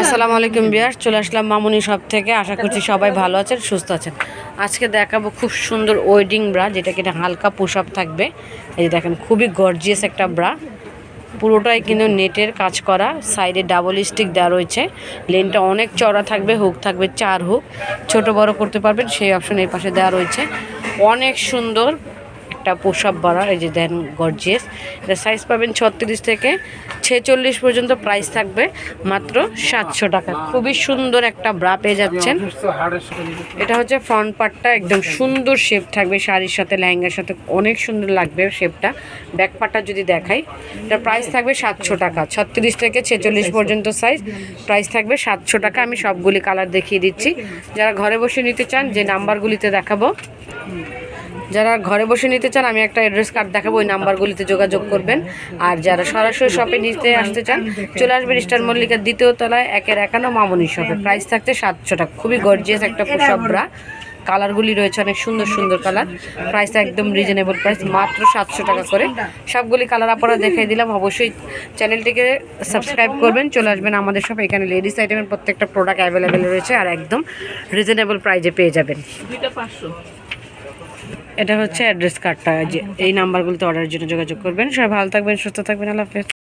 আসসালামু আলাইকুম বিয়ার চলে আসলাম মামুনি সব থেকে। আশা করছি সবাই ভালো আছেন, সুস্থ আছেন। আজকে দেখাবো খুব সুন্দর ওয়েডিং ব্রা, যেটা কিনা হালকা পুশ আপ থাকবে। এই যে দেখেন, খুবই গর্জিয়াস একটা ব্রা। পুরোটাই কিন্তু নেটের কাজ করা সাইডে ডাবল স্টিক দেওয়া রয়েছে। লেনটা অনেক চড়া থাকবে হুক থাকবে চার হুক ছোট বড় করতে পারবেন, সেই অপশন এই পাশে দেওয়া রয়েছে। অনেক সুন্দর একটা পোশাক বড়া, এই যে দেন গর্জিয়াস এটা সাইজ পাবেন ছত্রিশ থেকে ছেচল্লিশ পর্যন্ত প্রাইস থাকবে মাত্র সাতশো টাকা। খুবই সুন্দর একটা ব্রা পেয়ে যাচ্ছেন। এটা হচ্ছে ফ্রন্ট পার্টটা একদম সুন্দর শেপ থাকবে, শাড়ির সাথে, লেহেঙ্গার সাথে অনেক সুন্দর লাগবে শেপটা ব্যাক পার্টটা যদি দেখাই, এটা প্রাইস থাকবে সাতশো টাকা। ছত্রিশ থেকে ছেচল্লিশ পর্যন্ত সাইজ প্রাইস থাকবে সাতশো টাকা। আমি সবগুলি কালার দেখিয়ে দিচ্ছি। যারা ঘরে বসে নিতে চান, যে নাম্বারগুলিতে দেখাবো। যারা ঘরে বসে নিতে চান, আমি একটা অ্যাড্রেস কার্ড দেখাবো, ওই নাম্বারগুলিতে যোগাযোগ করবেন। আর যারা সরাসরি শপে নিতে আসতে চান, চলে আসবেন স্টার মল্লিকার দ্বিতীয় তলায়, একের একান্ন মামনি শপে প্রাইস থাকতে সাতশো টাকা। খুবই গর্জিয়াস একটা পোশাক ব্রা কালারগুলি রয়েছে অনেক সুন্দর সুন্দর কালার প্রাইস একদম রিজনেবল প্রাইস মাত্র সাতশো টাকা করে। সবগুলি কালার আপনারা দেখাই দিলাম। অবশ্যই চ্যানেলটিকে সাবস্ক্রাইব করবেন। চলে আসবেন আমাদের সব এখানে লেডিস আইটেমের প্রত্যেকটা প্রোডাক্ট অ্যাভেলেবেল রয়েছে আর একদম রিজনেবল প্রাইজে পেয়ে যাবেন। এটা হচ্ছে অ্যাড্রেস কার্ডটা এই নাম্বারগুলোতে অর্ডারের জন্য যোগাযোগ করবেন। সবাই ভালো থাকবেন, সুস্থ থাকবেন, আল্লাহ হাফেজ।